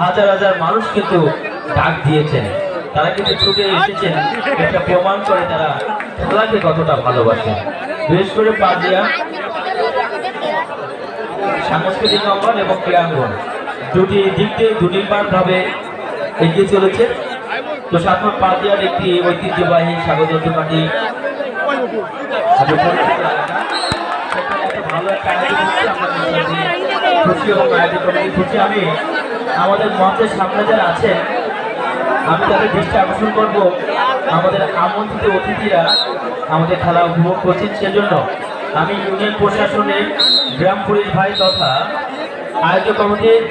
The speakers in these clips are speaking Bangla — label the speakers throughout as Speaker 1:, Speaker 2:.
Speaker 1: হাজার হাজার মানুষ কিন্তু ডাক দিয়েছেন। তারা কিন্তু ছুটে এসেছেন। এটা প্রমাণ করে তারা খেলাকে কতটা ভালোবাসেন বিশেষ করে পাজিয়া সাংস্কৃতিক অঙ্গন এবং ক্রীড়াঙ্গন। দুটি দিক দিয়ে দুটি ভাবে এগিয়ে চলেছে। তো সাতমত পাজিয়ার একটি ঐতিহ্যবাহী স্বাগত আমরা খুশি এবং খুশি আমি আমাদের মঞ্চের সামনে যারা আছেন, আমি তাদের দৃষ্টি আকর্ষণ করব। আমাদের আমন্ত্রিত অতিথিরা আমাদের খেলা উপভোগ করছেন। সেজন্য আমি ইউনিয়ন প্রশাসনের গ্রাম পুলিশ ভাই তথা আয়োজক কমিটির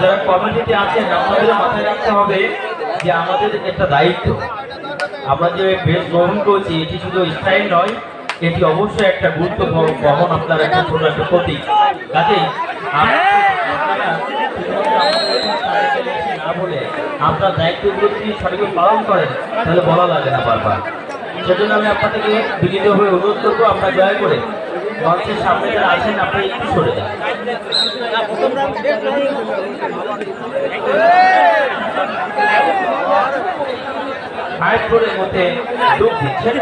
Speaker 1: যারা কমিটিতে আছেন, আপনাদের মাথায় রাখতে হবে যে আমাদের একটা দায়িত্ব। আমরা যে বেশ গ্রহণ করছি, এটি শুধু স্থায়ী নয় এটি অবশ্যই একটা গুরুত্ব বহ- বহন আপনার একটা ছোট একটা প্রতীক। কাজেই না বলে আপনার দায়িত্বগুলো যদি সঠিকভাবে পালন করেন, তাহলে বলা লাগে না বারবার। সেজন্য আমি আপনাদেরকে বিনীত হয়ে অনুরোধ করব আপনার দয়া করে মঞ্চের সামনে যারা আছেন, আপনি একটু সরে যান। ফাইট করে মধ্যে যোগ দিচ্ছেন।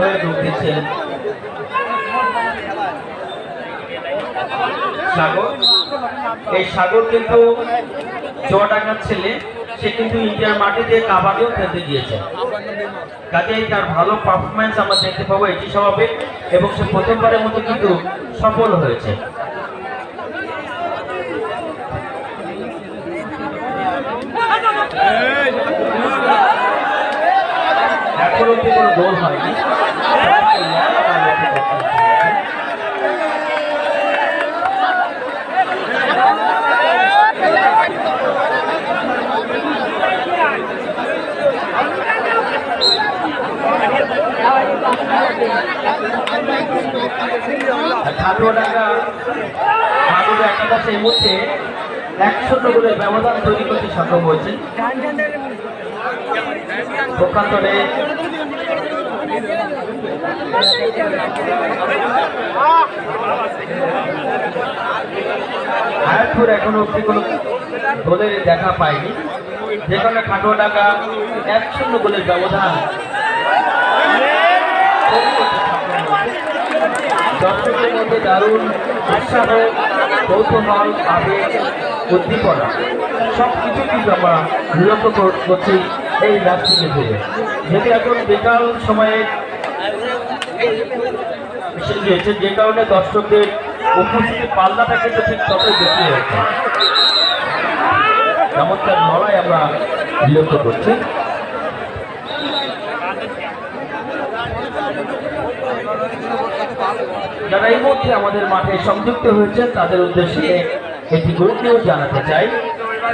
Speaker 1: হয়ে যোগ দিচ্ছেন সাগর এই সাগর কিন্তু চুয়াডাঙ্গার ছেলে সে কিন্তু ইন্ডিয়ার মাটিতে কাবাডিও খেলতে গিয়েছে। কাজেই তার ভালো পারফরমেন্স আমরা দেখতে পাবো, এটি স্বভাবে এবং সে প্রথমবারের মতো কিন্তু সফল হয়েছে। এখন অব্দি কোনো গোল হয়নি ঠাকুরডাঙ্গা ঠাকুর এই মুহূর্তে একশো গোলের ব্যবধান তৈরি করতে সক্ষম হয়েছে। পক্ষান্তরে হায়াতপুর এখনও অব্দি কোনো গোলের দেখা পায়নি। যেখানে খাটোয়া টাকা এক শূন্য গোলের ব্যবধান দর্শকদের মধ্যে দারুণ উৎসাহ, কৌতূহল, আবেগ উদ্দীপনা সব কিছু কিন্তু আমরা কর- করছি এই ম্যাচটিকে ঘিরে যেটি এখন বিকাল সময়ে গিয়েছে যে কারণে দর্শকদের উপস্থিতি পাল্লাটা কিন্তু ঠিক ততই বেশি হয়েছে। চমৎকার লড়াই আমরা বিলম্ব করছি। যারা এই মুহূর্তে আমাদের মাঠে সংযুক্ত হয়েছে তাদের উদ্দেশ্যে একটি গুড জানাতে চাই।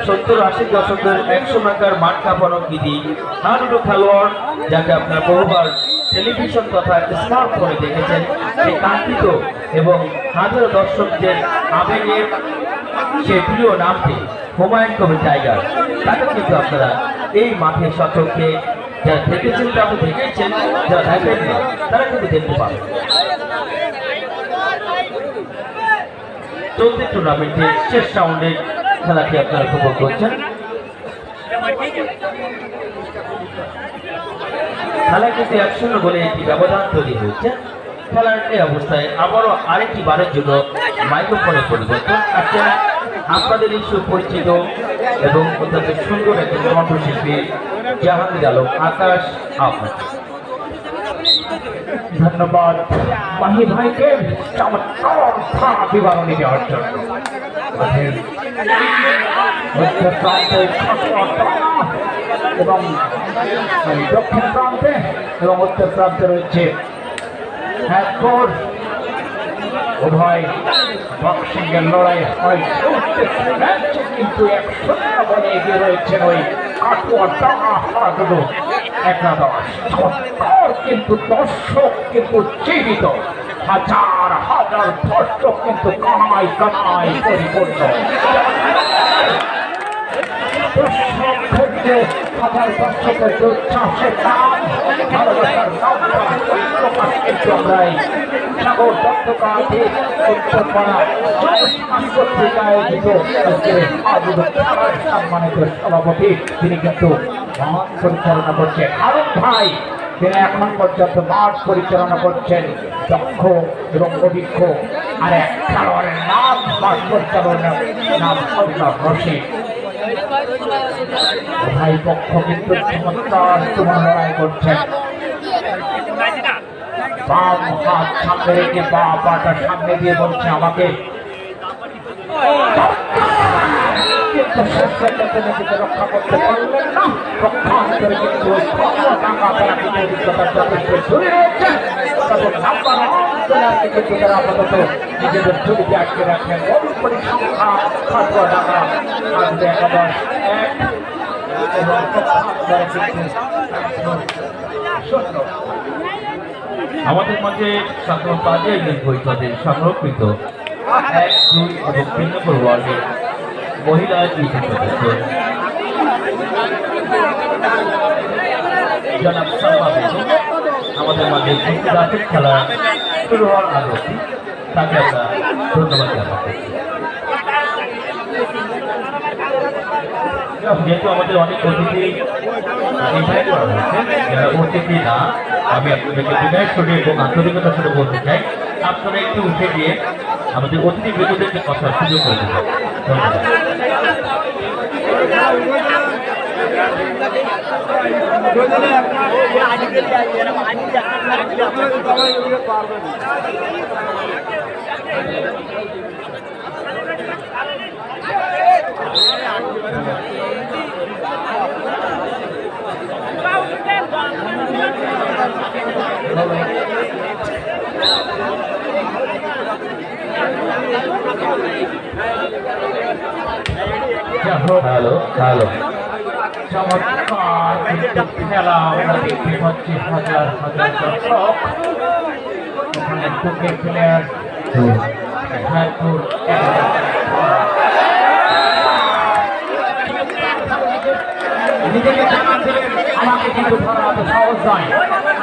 Speaker 1: সত্তর আশি দশকের একশো টাকার মাঠ কাঁপানো গীতি হাডুডু খেলোয়াড়, যাকে আপনার বহুবার টেলিভিশন তথা স্মার্টফোনে দেখেছেন, সেই কাঙ্ক্ষিত এবং হাজারো দর্শকদের আবেগের সে প্রিয় নামটি হুমায়ুন কবির টাইগার। তাকে কিন্তু আপনারা এই মাঠে সচক্ষে যারা দেখেছেন তারা দেখেছেন, যারা দেখেননি, তারা কিন্তু দেখতে পাবেন। চলতি টুর্নামেন্টে শেষ রাউন্ডে খেলাটি আপনারা উপভোগ করছেন? খেলা কিন্তু এক শূন্য বলে একটি ব্যবধান তৈরি হয়েছে। খেলার এই অবস্থায় আবারও আরেকটি বারের জন্য মাইক্রোফোনের পরিবর্তন আচ্ছা আপনাদের সুপরিচিত এবং অত্যন্ত সুন্দর একজন কণ্ঠশিল্পী জাহাঙ্গীর আলম আকাশ আপনার
Speaker 2: ধন্যবাদ। মাহি ভাইকে চমৎকার বিবরণী দেওয়ার জন্য। এবং দক্ষিণ প্রান্তে এবং উত্তর প্রান্তে রয়েছে হ্যাকর উভয় বক্সিং এর লড়াই হয়। কিন্তু এক শূন্য বলে এগিয়ে রয়েছেন ওই কাটুয়া টাকা হারাগুলো কিন্তু দর্শক কিন্তু জীবিত। হাজার হাজার দর্শক কিন্তু কানায় কানায় পরিপূর্ণ। সভাপতি তিনি কিন্তু পরিচালনা করছেন আরব ভাই। তিনি এখন পর্যন্ত মাঠ পরিচালনা করছেন দক্ষ এবং অভিজ্ঞ। আর এক খেলোয়াড়ের নাম মাঠ পরিচালনার নাম রশিদ। ভাই পক্ষ কিন্তু চমৎকার তোমার লড়াই করছেন। বাম হাত সামনে রেখে বা পাটা সামনে দিয়ে বলছে আমাকে। রক্ষা করতে পারলেন না আটকে রাখেন এবং
Speaker 1: আমাদের মাঝে সাধারণ কাজে পরিষদের সংরক্ষিত এক, দুই এবং তিন নম্বর ওয়ার্ডের মহিলা সদস্য। জনাব আমাদের মাঝে রাতের খেলা শুরু হওয়ার আগে তাকে আমরা ধন্যবাদ জানাচ্ছি যেহেতু আমাদের অনেক অতিথি ইনভাইট করা হয়েছে, যারা অতিথি না, আমি আপনাদেরকে বিনয় করে এবং আন্তরিকতার সাথে বলতে চাই, আপনারা একটু উঠে দিয়ে আমাদের অতিথি বৃন্দদেরকে কথা সুযোগ করে দেবেন ধন্যবাদ। হ্যালো হ্যালো
Speaker 2: চমৎকার। খেলা আমরা দেখতে পাচ্ছি হাজার হাজার নিজেকে জানা আমাকে কিন্তু ধরা সহজ নয়।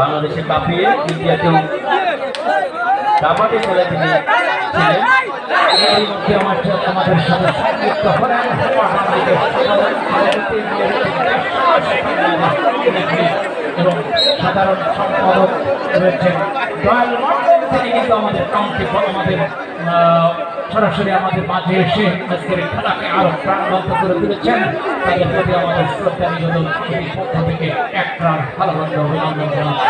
Speaker 1: বাংলাদেশে কাঁপিয়ে ইন্ডিয়াকেও খেলা। তিনি
Speaker 2: এবং সাধারণ সম্পাদক রয়েছেন দয়াল তিনি কিন্তু আমাদের কাউন্টি আমাদের সরাসরি আমাদের মাঝে এসে আজকের খেলাকে আরও প্রাণবন্ত করে তুলেছেন। তাদের প্রতি আমাদের শ্রদ্ধা নিবেদন এই পক্ষ থেকে এক প্রাণ ভালোমন্দ অভিনন্দন জানাচ্ছি।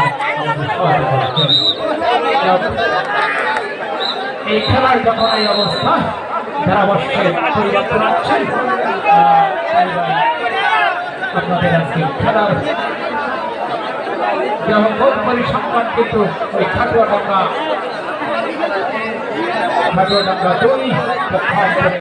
Speaker 2: এই খেলার যখন এই অবস্থা ধারাবর্ষে পরিবর্তন আছেন আপনাদের আজকে খেলার যেমন পরিসংখ্যান কিন্তু ওই খাটুয়া ডাঙ্গা Manor ng Baduy,